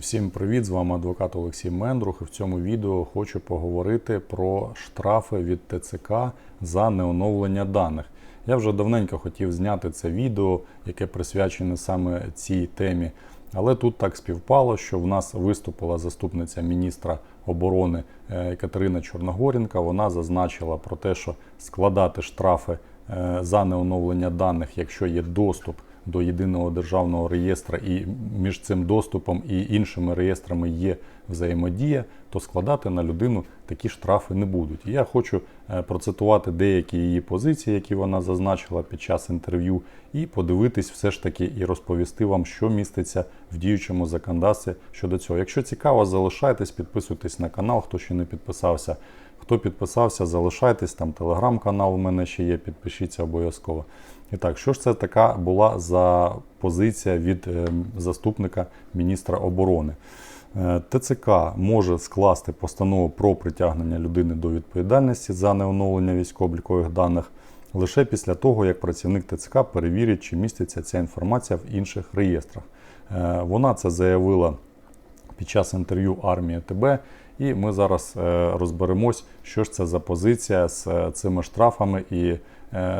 всім привіт! З вами адвокат Олексій Мендрух. І в цьому відео хочу поговорити про штрафи від ТЦК за неоновлення даних. Я вже давненько хотів зняти це відео, яке присвячене саме цій темі. Але тут так співпало, що в нас виступила заступниця міністра оборони е, Катерина Чорногорінка. Вона зазначила про те, що складати штрафи е, за неоновлення даних, якщо є доступ до єдиного державного реєстра, і між цим доступом і іншими реєстрами є взаємодія, то складати на людину такі штрафи не будуть. І я хочу е, процитувати деякі її позиції, які вона зазначила під час інтерв'ю, і подивитись все ж таки і розповісти вам, що міститься в діючому законодавстві щодо цього. Якщо цікаво, залишайтесь, підписуйтесь на канал, хто ще не підписався. Хто підписався, залишайтесь, там телеграм-канал у мене ще є, підпишіться обов'язково. І так, що ж це така була за позиція від е, заступника міністра оборони? Е, ТЦК може скласти постанову про притягнення людини до відповідальності за неоновлення військово-облікових даних лише після того, як працівник ТЦК перевірить, чи міститься ця інформація в інших реєстрах. Е, Вона це заявила під час інтерв'ю армії ТБ. І ми зараз розберемось, що ж це за позиція з цими штрафами і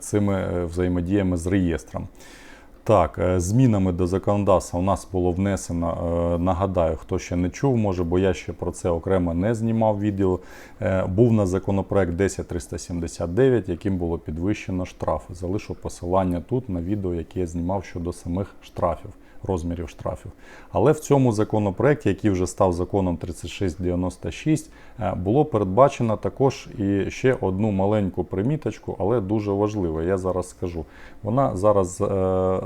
цими е, взаємодіями з реєстром. Так, е, змінами до законодавства у нас було внесено, е, нагадаю, хто ще не чув, може, бо я ще про це окремо не знімав відео. Е, Був на законопроект 10379, яким було підвищено штрафи. Залишу посилання тут на відео, яке я знімав щодо самих штрафів, розмірів штрафів. Але в цьому законопроекті, який вже став законом 3696, е, було передбачено також і ще одну маленьку приміточку, але дуже важливо. Я зараз скажу. Вона зараз е,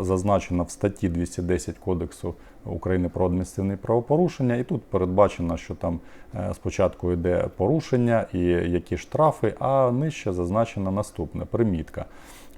зазначена в статті 210 Кодексу України про адміністративні правопорушення, і тут передбачено, що там е, спочатку йде порушення і які штрафи, а нижче зазначена наступне примітка.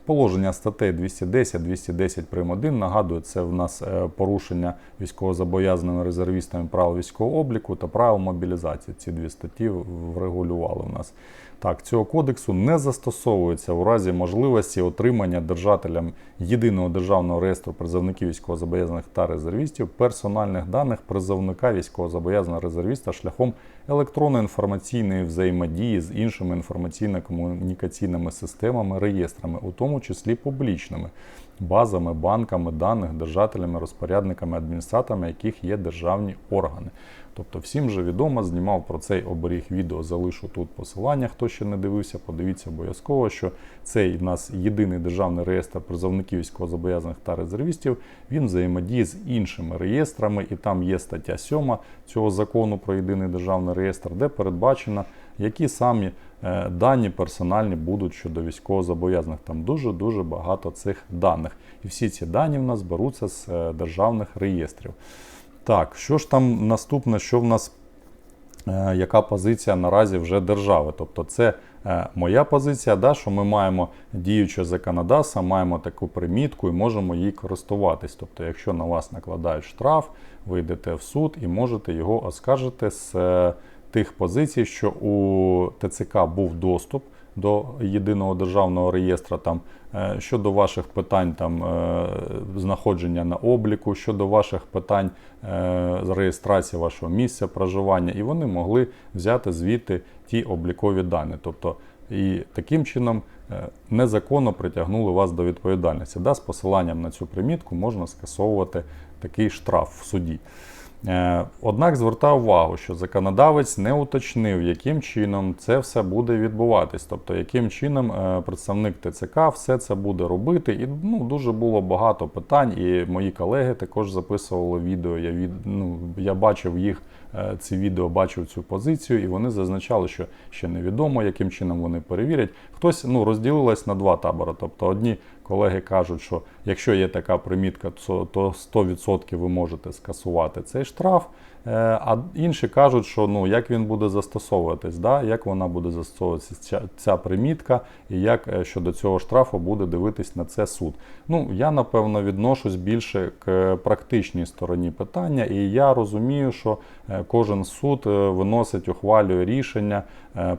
Положення статей 210, 210 прим. 1 нагадую, це в нас е, порушення військовозобов'язаними резервістами правил військового обліку та правил мобілізації. Ці дві статті врегулювали в нас. Так, цього кодексу не застосовується у разі можливості отримання держателям єдиного державного реєстру призовників військовозобов'язаних та резервістів персональних даних призовника військовозобов'язаного резервіста шляхом електронно-інформаційної взаємодії з іншими інформаційно-комунікаційними системами, реєстрами, у тому числі публічними базами, банками даних, держателями, розпорядниками, адміністраторами, яких є державні органи. Тобто, всім же відомо, знімав про цей оберіг відео, залишу тут посилання. Хто ще не дивився, подивіться обов'язково, що цей в нас єдиний державний реєстр призовників військовозобов'язаних та резервістів. Він взаємодіє з іншими реєстрами, і там є стаття 7 цього закону про єдиний державний реєстр, де передбачено, які самі е, дані персональні будуть щодо військовозобов'язаних. Там дуже дуже багато цих даних. І всі ці дані в нас беруться з е, державних реєстрів. Так, що ж там наступне, що в нас, е, яка позиція наразі вже держави? Тобто, це е, моя позиція, да, що ми маємо діюче законодавство, маємо таку примітку і можемо їй користуватись. Тобто, якщо на вас накладають штраф, ви йдете в суд і можете його оскаржити з е, тих позицій, що у ТЦК був доступ до єдиного державного реєстра там е, щодо ваших питань там е, знаходження на обліку, щодо ваших питань е, з реєстрації вашого місця проживання, і вони могли взяти звідти ті облікові дані. Тобто і таким чином незаконно притягнули вас до відповідальності. Да, З посиланням на цю примітку можна скасовувати такий штраф в суді. Е, Однак звертав увагу, що законодавець не уточнив, яким чином це все буде відбуватись, тобто яким чином е, представник ТЦК все це буде робити. І ну, дуже було багато питань. І мої колеги також записували відео. Я від ну я бачив їх. е, Ці відео бачив цю позицію, і вони зазначали, що ще невідомо, яким чином вони перевірять. Хтось ну розділилось на два табори. Тобто, одні колеги кажуть, що якщо є така примітка, то то 100% ви можете скасувати цей штраф. Е, А інші кажуть, що ну як він буде застосовуватись, да? як вона буде застосовуватися ця, ця примітка, і як е, щодо цього штрафу буде дивитись на це суд. Ну я напевно відношусь більше к практичній стороні питання, і я розумію, що е, кожен суд е, виносить, ухвалює рішення е,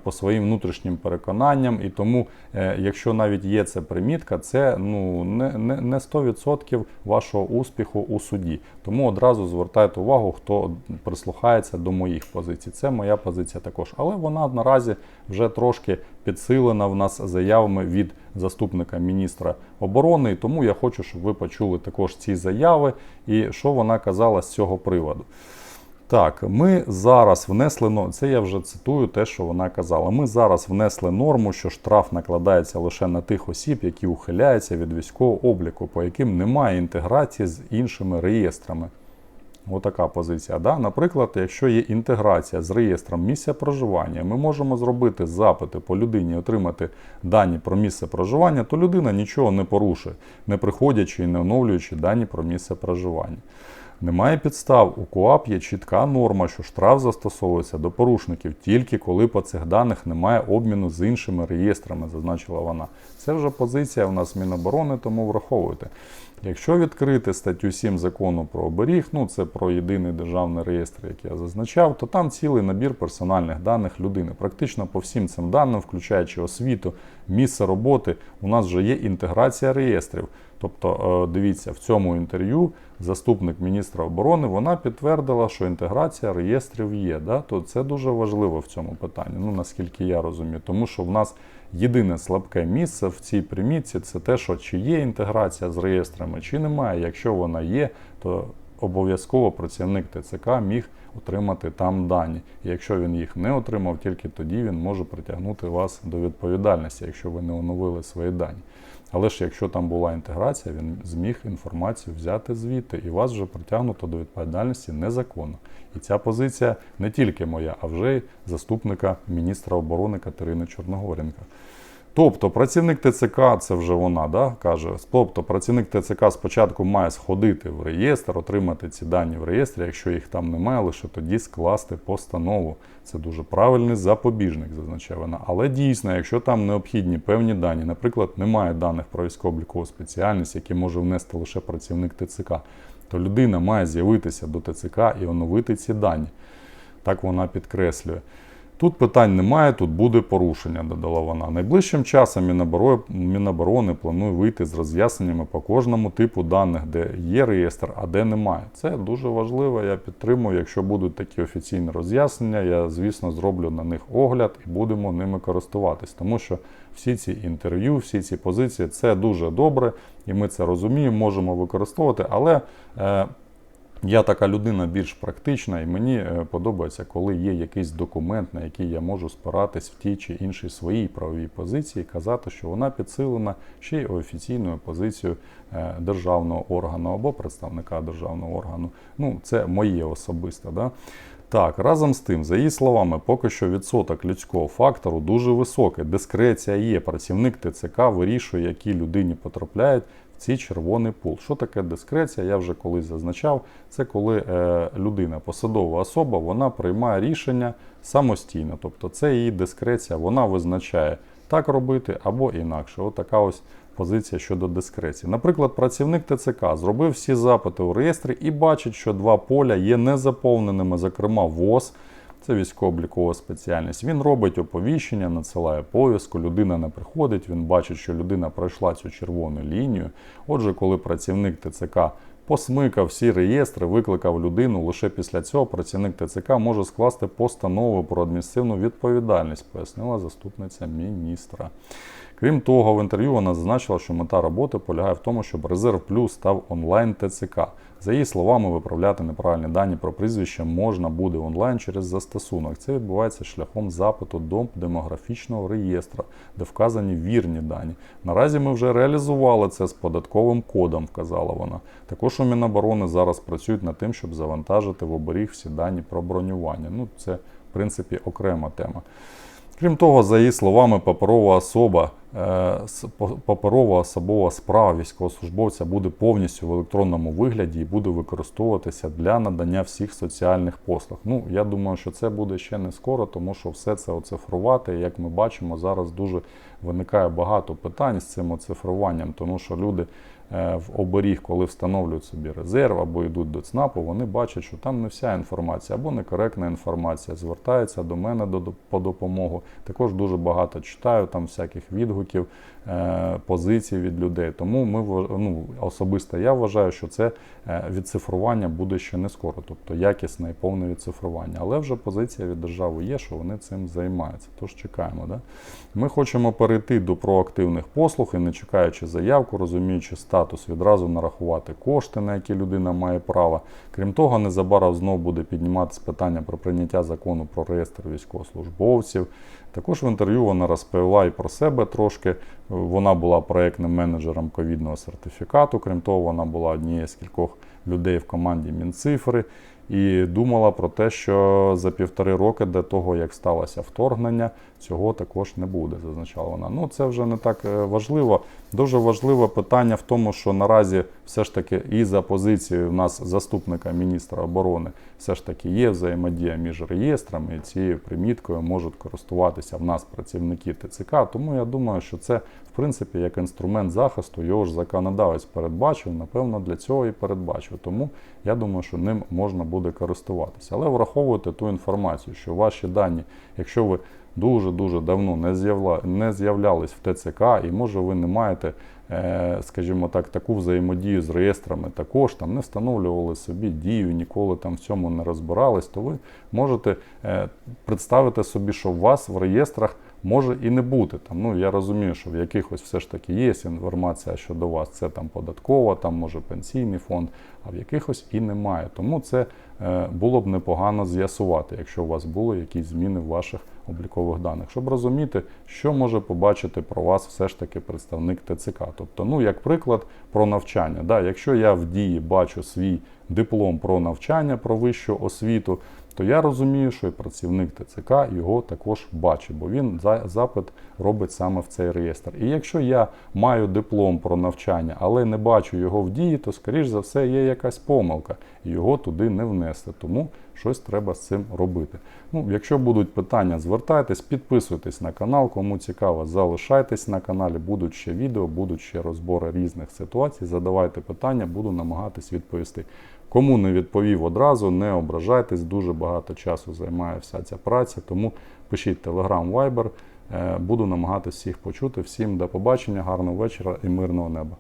по своїм внутрішнім переконанням, і тому, е, якщо навіть є ця примітка, це ну не, не, не 100% вашого успіху у суді. Тому одразу звертайте увагу, хто прислухається до моїх позицій. Це моя позиція також. Але вона наразі вже трошки підсилена в нас заявами від заступника міністра оборони. І тому я хочу, щоб ви почули також ці заяви і що вона казала з цього приводу. Так, ми зараз внесли но- це я вже цитую те, що вона казала. Ми зараз внесли норму, що штраф накладається лише на тих осіб, які ухиляються від військового обліку, по яким немає інтеграції з іншими реєстрами. Отака позиція. Да? Наприклад, якщо є інтеграція з реєстром місця проживання, ми можемо зробити запити по людині, отримати дані про місце проживання, то людина нічого не порушує, не приходячи і не оновлюючи дані про місце проживання. Немає підстав. У КОАП є чітка норма, що штраф застосовується до порушників тільки коли по цих даних немає обміну з іншими реєстрами, зазначила вона. Це вже позиція у нас Міноборони, тому враховуйте. Якщо відкрити статтю 7 закону про оберіг, ну це про єдиний державний реєстр, який я зазначав, то там цілий набір персональних даних людини. Практично по всім цим даним, включаючи освіту, місце роботи, у нас вже є інтеграція реєстрів. Тобто, е, дивіться, в цьому інтерв'ю заступник міністра оборони вона підтвердила, що інтеграція реєстрів є. Да? То це дуже важливо в цьому питанні, ну наскільки я розумію, тому що в нас єдине слабке місце в цій примітці це те, що чи є інтеграція з реєстрами, чи немає. Якщо вона є, то обов'язково працівник ТЦК міг отримати там дані. І якщо він їх не отримав, тільки тоді він може притягнути вас до відповідальності, якщо ви не оновили свої дані. Але ж якщо там була інтеграція, він зміг інформацію взяти звідти і вас вже притягнуто до відповідальності незаконно. І ця позиція не тільки моя, а вже й заступника міністра оборони Катерини Чорногоренка. Тобто працівник ТЦК, це вже вона да, каже, тобто працівник ТЦК спочатку має сходити в реєстр, отримати ці дані в реєстрі, якщо їх там немає, лише тоді скласти постанову. Це дуже правильний запобіжник, зазначає вона. Але дійсно, якщо там необхідні певні дані, наприклад, немає даних про військово-облікову спеціальність, які може внести лише працівник ТЦК, то людина має з'явитися до ТЦК і оновити ці дані. Так вона підкреслює. Тут питань немає, тут буде порушення, додала вона. Найближчим часом Міноборони, планує вийти з роз'ясненнями по кожному типу даних, де є реєстр, а де немає. Це дуже важливо. Я підтримую. Якщо будуть такі офіційні роз'яснення, я, звісно, зроблю на них огляд і будемо ними користуватись. Тому що всі ці інтерв'ю, всі ці позиції це дуже добре, і ми це розуміємо, можемо використовувати, але. Я така людина більш практична, і мені е, подобається, коли є якийсь документ, на який я можу спиратись в тій чи іншій своїй правовій позиції, казати, що вона підсилена ще й офіційною позицією е, державного органу або представника державного органу. Ну, це моє особисте. Да? Так, разом з тим, за її словами, поки що відсоток людського фактору дуже високий. Дискреція є. Працівник ТЦК вирішує, які людині потрапляють цей червоний пул. Що таке дискреція? Я вже колись зазначав. Це коли е, людина, посадова особа, вона приймає рішення самостійно. Тобто це її дискреція, вона визначає так робити або інакше. От така ось позиція щодо дискреції. Наприклад, працівник ТЦК зробив всі запити у реєстрі і бачить, що два поля є незаповненими, зокрема ВОЗ. Це військово-облікова спеціальність. Він робить оповіщення, надсилає повістку, людина не приходить, він бачить, що людина пройшла цю червону лінію. Отже, коли працівник ТЦК посмикав всі реєстри, викликав людину, лише після цього працівник ТЦК може скласти постанову про адміністративну відповідальність, пояснила заступниця міністра. Крім того, в інтерв'ю вона зазначила, що мета роботи полягає в тому, щоб резерв плюс став онлайн ТЦК. За її словами, виправляти неправильні дані про прізвище можна буде онлайн через застосунок. Це відбувається шляхом запиту до демографічного реєстру, де вказані вірні дані. Наразі ми вже реалізували це з податковим кодом, вказала вона. Також у Міноборони зараз працюють над тим, щоб завантажити в оберіг всі дані про бронювання. Ну, це в принципі окрема тема. Крім того, за її словами, паперова особа, е, паперова особова справа військовослужбовця буде повністю в електронному вигляді і буде використовуватися для надання всіх соціальних послуг. Ну, я думаю, що це буде ще не скоро, тому що все це оцифрувати. Як ми бачимо, зараз дуже виникає багато питань з цим оцифруванням, тому що люди в оберіг, коли встановлюють собі резерв або йдуть до ЦНАПу, вони бачать, що там не вся інформація або некоректна інформація, звертаються до мене по допомогу. Також дуже багато читаю там всяких відгуків е, позицій від людей. Тому ми ну, особисто я вважаю, що це е, відцифрування буде ще не скоро, тобто якісне і повне відцифрування. Але вже позиція від держави є, що вони цим займаються. Тож чекаємо. Да? Ми хочемо перейти до проактивних послуг і не чекаючи заявку, розуміючи статус, відразу нарахувати кошти, на які людина має право. Крім того, незабаром знову буде підніматися питання про прийняття закону про реєстр військовослужбовців. Також в інтерв'ю вона розповіла і про себе трошки. Вона була проєктним менеджером ковідного сертифікату. Крім того, вона була однією з кількох людей в команді Мінцифри і думала про те, що за півтори роки до того, як сталося вторгнення, цього також не буде, зазначала вона. Ну це вже не так е, важливо. Дуже важливе питання в тому, що наразі все ж таки і за позицією в нас заступника міністра оборони все ж таки є взаємодія між реєстрами і цією приміткою можуть користуватися в нас працівники ТЦК. Тому я думаю, що це в принципі як інструмент захисту його ж законодавець передбачив. Напевно, для цього і передбачив. Тому я думаю, що ним можна буде користуватися. Але враховуйте ту інформацію, що ваші дані, якщо ви дуже-дуже давно не, з'явля... не з'являлись в ТЦК, і може ви не маєте, е, скажімо так, таку взаємодію з реєстрами також, там не встановлювали собі дію, ніколи там в цьому не розбирались, то ви можете е, представити собі, що у вас в реєстрах може і не бути. Там, ну, я розумію, що в якихось все ж таки є інформація щодо вас, це там податкова, там може пенсійний фонд, а в якихось і немає. Тому це е, було б непогано з'ясувати, якщо у вас були якісь зміни в ваших облікових даних, щоб розуміти, що може побачити про вас все ж таки представник ТЦК. Тобто, ну, як приклад про навчання. Да, якщо я в дії бачу свій диплом про навчання, про вищу освіту, то я розумію, що і працівник ТЦК його також бачить, бо він запит робить саме в цей реєстр. І якщо я маю диплом про навчання, але не бачу його в дії, то скоріш за все є якась помилка, і його туди не внести. Тому щось треба з цим робити. Ну, якщо будуть питання, звертайтесь, підписуйтесь на канал. Кому цікаво, залишайтесь на каналі. Будуть ще відео, будуть ще розбори різних ситуацій. Задавайте питання, буду намагатись відповісти. Кому не відповів одразу, не ображайтесь, дуже багато часу займає вся ця праця. Тому пишіть Telegram, Viber. Е, Буду намагатись всіх почути. Всім до побачення, гарного вечора і мирного неба.